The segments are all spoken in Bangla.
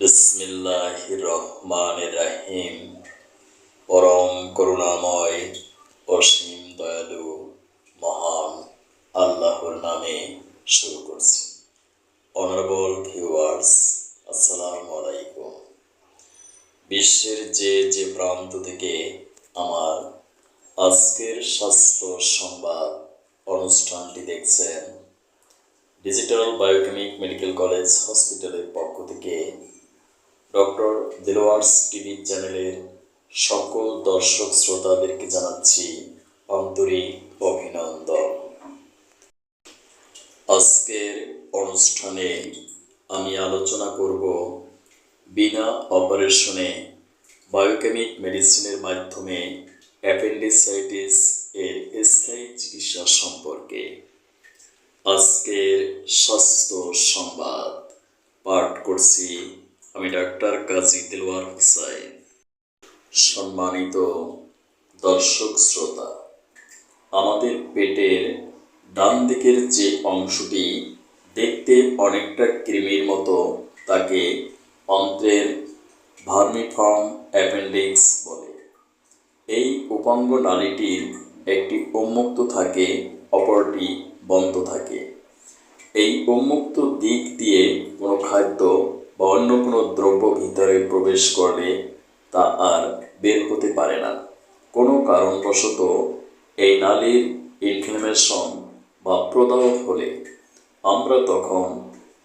বিসমিল্লাহ রহমান রাহিম পরম করুণাময়, অসীম দয়ালু, মহান আল্লাহর নামে শুরু করছি। অনারেবল ভিউয়ার্স আসসালামু আলাইকুম। বিশ্বের যে যে প্রান্ত থেকে আমার আজকের স্বাস্থ্য সংবাদ অনুষ্ঠানটি দেখছেন, ডিজিটাল বায়োকেমিক মেডিকেল কলেজ হসপিটালের পক্ষ থেকে ডক্টর দিলওয়ার্স টিভি চ্যানেলের সকল দর্শক শ্রোতাদেরকে জানাচ্ছি আন্তরিক অভিনন্দন। আজকের অনুষ্ঠানে আমি আলোচনা করব বিনা অপারেশনে বায়োকেমিক মেডিসিনের মাধ্যমে অ্যাপেন্ডিসাইটিস এর স্থায়ী চিকিৎসা সম্পর্কে। আজকের স্বাস্থ্য সংবাদ পাঠ করছি আমি ডাক্তার কাজী দিলওয়ার হুসাইন সম্মানিত দর্শক শ্রোতা, আমাদের পেটের ডান দিকের যে অংশটি দেখতে অনেকটা কৃমির মতো, তাকে অন্ত্রের ভার্মিফর্ম অ্যাপেন্ডিক্স বলে। এই উপাঙ্গ নালীটির একটি উন্মুক্ত থাকে, অপরটি বন্ধ থাকে। এই উন্মুক্ত দিক দিয়ে কোনো খাদ্য বা অন্য কোনো দ্রব্য ভিতরে প্রবেশ করলে তা আর বের হতে পারে না। কোনো কারণবশত এই নালীর ইনফ্লামেশন বা প্রদাহ হলে আমরা তখন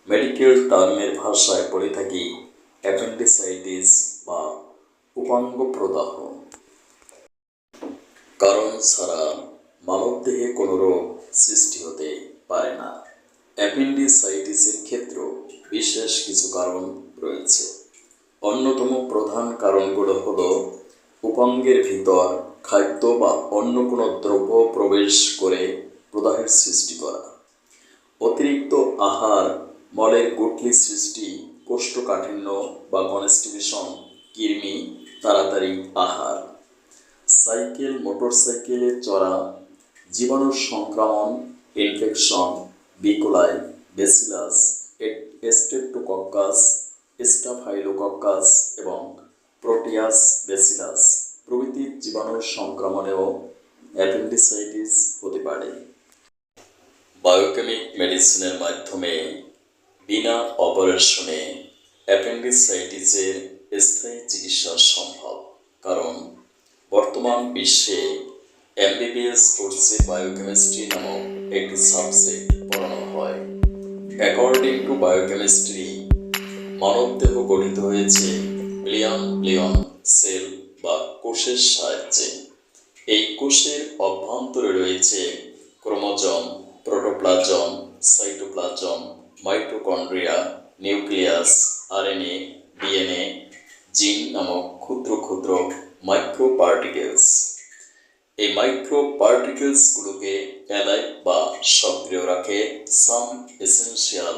মেডিকেল টার্মের ভাষায় বলে থাকি অ্যাপেন্ডিসাইটিস বা উপাঙ্গ প্রদাহ কারণ ছাড়া মানবদেহে কোনো রোগ সৃষ্টি হতে পারে না। অ্যাপেন্ডিসাইটিসের ক্ষেত্রেও বিশেষ কিছু কারণ রয়েছে। অন্যতম প্রধান কারণগুলো হলো উপাঙ্গের ভিতর খাদ্য বা অন্য কোনো দ্রব্য প্রবেশ করে প্রদাহের সৃষ্টি করা, অতিরিক্ত আহার, মলের গুটলি সৃষ্টি, কোষ্ঠকাঠিন্য বা কনস্টিপেশন, কৃমি, তাড়াতাড়ি আহার, সাইকেল, মোটরসাইকেলে চড়া জীবাণু সংক্রমণ, ইনফেকশন বিকোলাই বেসিলাস স্টেপ্টোকক্কাস স্টাফাইলোকক্কাস এবং প্রোটিয়াস বেসিলাস প্রভৃতি জীবাণু সংক্রমণেও অ্যাপেন্ডিসাইটিস হতে পারে। বায়োকেমিক মেডিসিনের মাধ্যমে বিনা অপারেশনে অ্যাপেন্ডিসাইটিসের স্থায়ী চিকিৎসা সম্ভব, কারণ বর্তমান বিশ্বে এমবিবিএস কোর্সে বায়োকেমিস্ট্রি নামক একটি সাবজেক্ট পড়ানো হয় অ্যাকর্ডিং টু বায়োকেমিস্ট্রি মানবদেহ গঠিত হয়েছে বিলিয়ন বিলিয়ন সেল বা কোষের সাহায্যে। এই কোষের অভ্যন্তরে রয়েছে chromosome, protoplasm, cytoplasm, mitochondria, nucleus, RNA, DNA, gene নামক ক্ষুদ্র ক্ষুদ্র মাইক্রো পার্টিকেলস এই মাইক্রো পার্টিকেলসগুলোকে অ্যালাইভ বা সক্রিয় রাখে some essential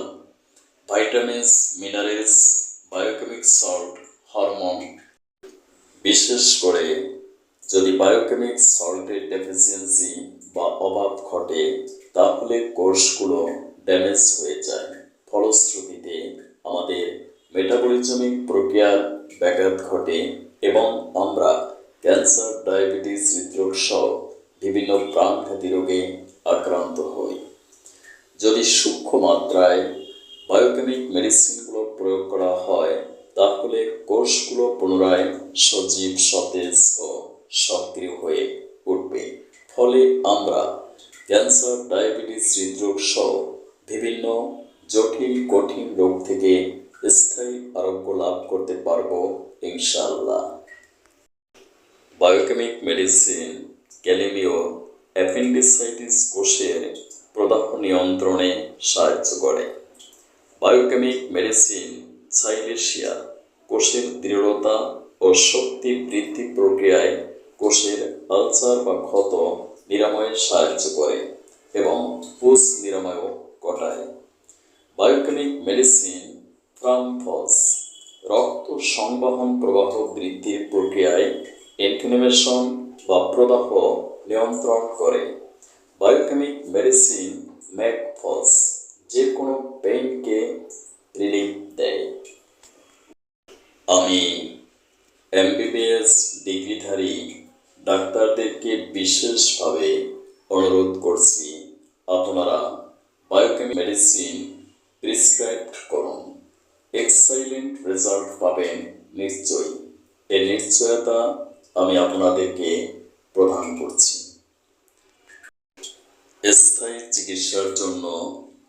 vitamins minerals biochemic salt hormone বিশেষ করে যদি বায়োকেমিক সল্টের ডেফিসিয়েন্সি বা অভাব ঘটে, তাহলে কোষগুলো ড্যামেজ হয়ে যায়। ফলশ্রুতিতে আমাদের মেটাবলিজমিক প্রক্রিয়ার ব্যাঘাত ঘটে এবং আমরা ক্যান্সার, ডায়াবেটিস, হৃদরোগ সহ বিভিন্ন প্রাণঘাতী রোগে আক্রান্ত হই। যদি সূক্ষ্ম মাত্রায় বায়োকেমিক মেডিসিনগুলো প্রয়োগ করা হয়, তাহলে কোষগুলো পুনরায় সজীব, সতেজ ও সক্রিয় হয়ে উঠবে। ফলে আমরা ক্যান্সার, ডায়াবেটিস, হৃদরোগ সহ বিভিন্ন জটিল, কঠিন রোগ থেকে স্থায়ী আরোগ্য লাভ করতে পারব, ইনশাআল্লাহ। বায়োকেমিক মেডিসিন ক্যালিমিও অ্যাপেন্ডিসাইটিস কোষের প্রদাহ নিয়ন্ত্রণে সাহায্য করে। বায়োকেমিক মেডিসিন সাইলেশিয়া কোষের দৃঢ়তা ও শক্তি বৃদ্ধি প্রক্রিয়ায় কোষের আলসার বা ক্ষত নিরাময়ে সাহায্য করে এবং পুষ নিরাময়ও ঘটায়। বায়োকেমিক মেডিসিন ফ্রামফস রক্ত সংবহন প্রবাহ বৃদ্ধির প্রক্রিয়ায় ইনফ্লামেশন বা প্রদাহ নিয়ন্ত্রণ করে। বায়োকেমিক মেডিসিন ম্যাকফস যে কোনো পেইনকে রিলিফ দেয়। আমি এমবিবিএস ডিগ্রিধারী ডাক্তারদেরকে বিশেষভাবে অনুরোধ করছি, আপনারা বায়োকেমিক মেডিসিন প্রিসক্রাইব করুন। এক্সাইলেন্ট রেজাল্ট পাবেন নিশ্চয়ই। এই নিশ্চয়তা আমি আপনাদেরকে প্রদান করছি। স্থায়ী চিকিৎসার জন্য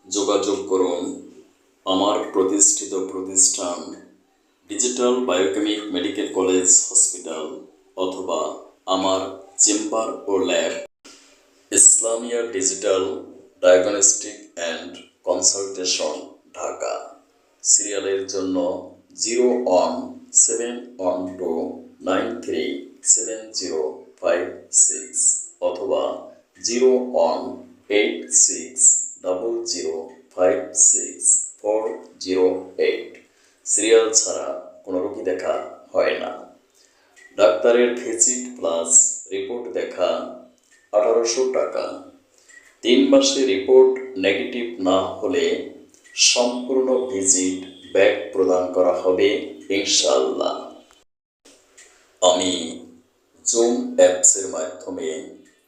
যোগাযোগ করুন আমার প্রতিষ্ঠিত প্রতিষ্ঠান digital biochemic medical college hospital অথবা আমার chamber O lab. Islamia digital diagnostic and consultation Dhaka. সিরিয়ালের জন্য zero one seven one two nine three seven zero five six অথবা zero one eight six double zero five six four zero eight serial ছাড়া কোনো রোগী দেখা হয় না। ডাক্তারের ভিজিট প্লাস রিপোর্ট দেখা আঠারোশো টাকা। তিন মাসে রিপোর্ট নেগেটিভ না হলে সম্পূর্ণ ভিজিট ব্যাক প্রদান করা হবে ইনশাল্লাহ আমি জুম অ্যাপসের মাধ্যমে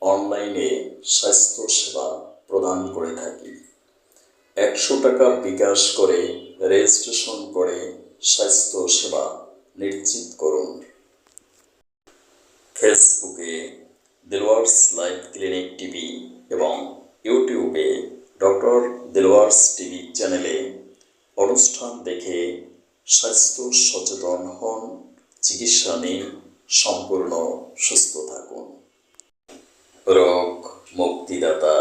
অনলাইনে স্বাস্থ্য সেবা প্রদান করে থাকি। একশো টাকা বিকাশ করে রেজিস্ট্রেশন করে স্বাস্থ্য সেবা নিশ্চিত করুন। ফেসবুকে দিলওয়ার্স লাইফ ক্লিনিক টিভি এবং ইউটিউবে ডক্টর দিলওয়ার্স টিভি চ্যানেলে অনুষ্ঠান দেখে স্বাস্থ্য সচেতন হন, চিকিৎসা নিন সুস্থ থাকুন। রোগ মুক্তিদাতা।